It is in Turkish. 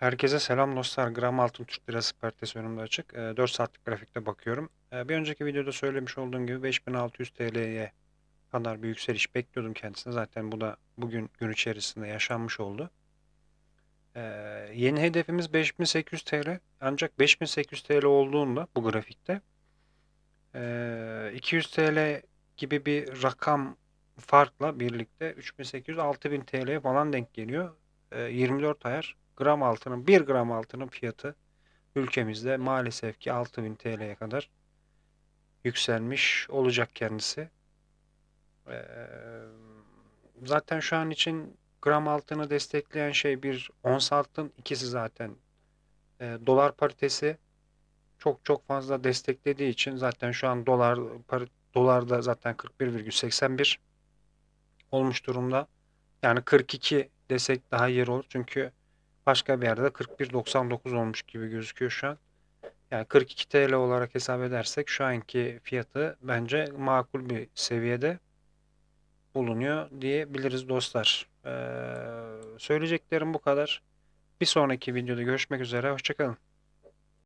Herkese selam dostlar. Gram altın Türk lirası paritesi önümde açık. Ee, 4 saatlik grafikte bakıyorum. Ee, bir önceki videoda söylemiş olduğum gibi 5600 TL'ye kadar bir yükseliş bekliyordum kendisine. Zaten bu da bugün gün içerisinde yaşanmış oldu. Ee, yeni hedefimiz 5800 TL. Ancak 5800 TL olduğunda bu grafikte ee, 200 TL gibi bir rakam farkla birlikte 3800-6000 TL'ye falan denk geliyor. Ee, 24 ayar gram altının 1 gram altının fiyatı ülkemizde maalesef ki 6000 TL'ye kadar yükselmiş olacak kendisi. Ee, zaten şu an için gram altını destekleyen şey bir ons altın, ikisi zaten e, dolar paritesi çok çok fazla desteklediği için zaten şu an dolar dolarda zaten 41,81 olmuş durumda. Yani 42 desek daha iyi olur. Çünkü başka bir yerde de 41.99 olmuş gibi gözüküyor şu an. Yani 42 TL olarak hesap edersek şu anki fiyatı bence makul bir seviyede bulunuyor diyebiliriz dostlar. Ee, söyleyeceklerim bu kadar. Bir sonraki videoda görüşmek üzere. Hoşçakalın.